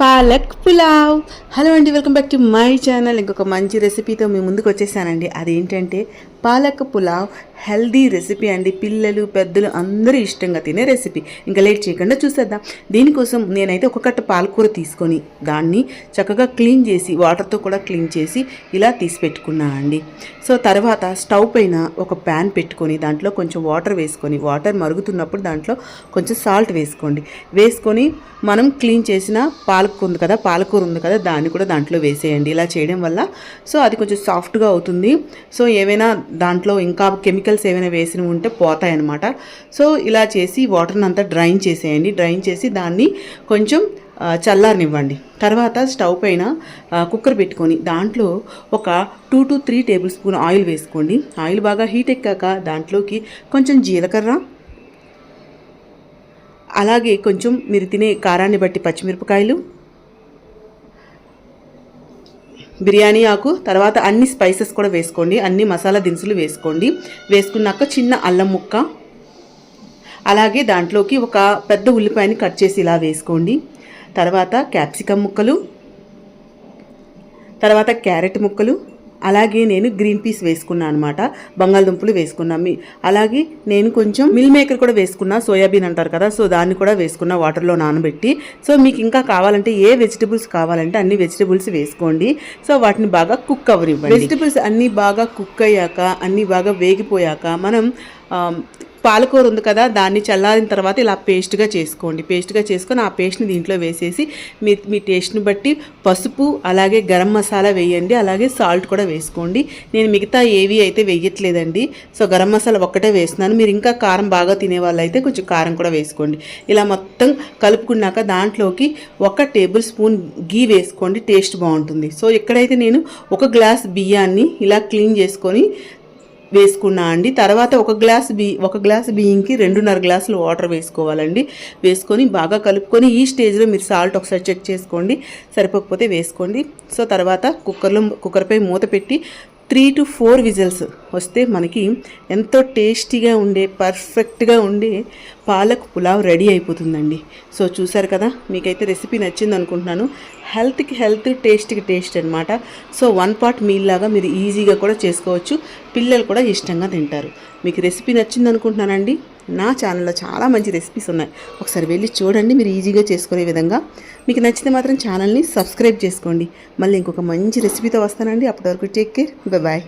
Palak pulao. Hello అండి welcome back to my channel. ఇంకొక మంచి రెసిపీతో మీ ముందుకు వచ్చేసానండి. అదేంటంటే పాలక్ పులావ్ హెల్దీ రెసిపీ అండి. పిల్లలు పెద్దలు అందరూ ఇష్టంగా తినే రెసిపీ. ఇంకా లేట్ చేయకుండా చూసేద్దాం. దీనికోసం నేనైతే ఒక కట్ట పాలకూర తీసుకొని దాన్ని చక్కగా క్లీన్ చేసి వాటర్తో కూడా క్లీన్ చేసి ఇలా తీసి పెట్టుకున్నాను అండి. సో తర్వాత స్టవ్ పైన ఒక ప్యాన్ పెట్టుకొని దాంట్లో కొంచెం వాటర్ వేసుకొని వాటర్ మరుగుతున్నప్పుడు దాంట్లో కొంచెం సాల్ట్ వేసుకోండి. వేసుకొని మనం క్లీన్ చేసిన పాలకూర ఉంది కదా పాలకూర ఉంది కదా దాన్ని కూడా దాంట్లో వేసేయండి. ఇలా చేయడం వల్ల సో అది కొంచెం సాఫ్ట్గా అవుతుంది. సో ఏవైనా దాంట్లో ఇంకా కెమికల్స్ ఏమైనా వేసినవి ఉంటే పోతాయన్నమాట. సో ఇలా చేసి వాటర్ని అంతా డ్రైన్ చేసేయండి. డ్రైన్ చేసి దాన్ని కొంచెం చల్లారనివ్వండి. తర్వాత స్టవ్ పైన కుక్కర్ పెట్టుకొని దాంట్లో ఒక two to three tablespoon oil వేసుకోండి. ఆయిల్ బాగా హీట్ ఎక్కాక దాంట్లోకి కొంచెం జీలకర్ర అలాగే కొంచెం మీరు తినే కారాన్ని బట్టి పచ్చిమిరపకాయలు బిర్యానీ ఆకు తర్వాత అన్ని స్పైసెస్ కూడా వేసుకోండి. అన్ని మసాలా దినుసులు వేసుకోండి. వేసుకున్నాక చిన్న అల్లం ముక్క అలాగే దాంట్లోకి ఒక పెద్ద ఉల్లిపాయని కట్ చేసి ఇలా వేసుకోండి. తర్వాత క్యాప్సికమ్ ముక్కలు తర్వాత క్యారెట్ ముక్కలు అలాగే నేను గ్రీన్ పీస్ వేసుకున్నాను అనమాట బంగాళదుంపలు వేసుకున్నా. మీ అలాగే నేను కొంచెం మిల్ మేకర్ కూడా వేసుకున్నా సోయాబీన్ అంటారు కదా సో దాన్ని కూడా వేసుకున్నా వాటర్లో నానబెట్టి. సో మీకు ఇంకా కావాలంటే ఏ వెజిటబుల్స్ కావాలంటే అన్ని వెజిటబుల్స్ వేసుకోండి. సో వాటిని బాగా కుక్ అవరివ్వండి వెజిటబుల్స్ అన్నీ బాగా కుక్ అయ్యాక అన్నీ బాగా వేగిపోయాక మనం పాలకూర ఉంది కదా దాన్ని చల్లారిన తర్వాత ఇలా పేస్ట్గా చేసుకోండి. పేస్ట్గా చేసుకొని ఆ పేస్ట్ని దీంట్లో వేసేసి మీ మీ టేస్ట్ని బట్టి పసుపు అలాగే గరం మసాలా వేయండి అలాగే సాల్ట్ కూడా వేసుకోండి. నేను మిగతా ఏవి అయితే వేయట్లేదండి సో గరం మసాలా ఒక్కటే వేస్తున్నాను. మీరు ఇంకా కారం బాగా తినే వాళ్ళైతే కొంచెం కారం కూడా వేసుకోండి. ఇలా మొత్తం కలుపుకున్నాక దాంట్లోకి ఒక టేబుల్ స్పూన్ గీ వేసుకోండి టేస్ట్ బాగుంటుంది. సో ఎక్కడైతే నేను ఒక గ్లాస్ బియ్యాన్ని ఇలా క్లీన్ చేసుకొని వేసుకున్నా అండి. తర్వాత ఒక గ్లాస్ బి ఒక గ్లాస్ బియ్యంకి రెండున్నర గ్లాసులు వాటర్ వేసుకోవాలండి. వేసుకొని బాగా కలుపుకొని ఈ స్టేజ్లో మీరు సాల్ట్ ఒకసారి చెక్ చేసుకోండి. సరిపోకపోతే వేసుకోండి. సో తర్వాత కుక్కర్లో కుక్కర్పై మూత పెట్టి త్రీ టు ఫోర్ విజిల్స్ వస్తే మనకి ఎంతో టేస్టీగా ఉండే పర్ఫెక్ట్గా ఉండే పాలక్ పులావ్ రెడీ అయిపోతుందండి. సో చూసారు కదా మీకైతే రెసిపీ నచ్చింది అనుకుంటున్నాను. హెల్త్కి హెల్త్ టేస్ట్కి టేస్ట్ అనమాట సో వన్ పాట్ మీల్ లాగా మీరు ఈజీగా కూడా చేసుకోవచ్చు. పిల్లలు కూడా ఇష్టంగా తింటారు. మీకు రెసిపీ నచ్చింది అనుకుంటున్నానండి. నా ఛానల్లో చాలా మంచి రెసిపీస్ ఉన్నాయి. ఒకసారి వెళ్ళి చూడండి మీరు ఈజీగా చేసుకునే విధంగా. మీకు నచ్చితే మాత్రం ఛానల్ని సబ్స్క్రైబ్ చేసుకోండి. మళ్ళీ ఇంకొక మంచి రెసిపీతో వస్తానండి. అప్పటి వరకు టేక్ కేర్ బాయ్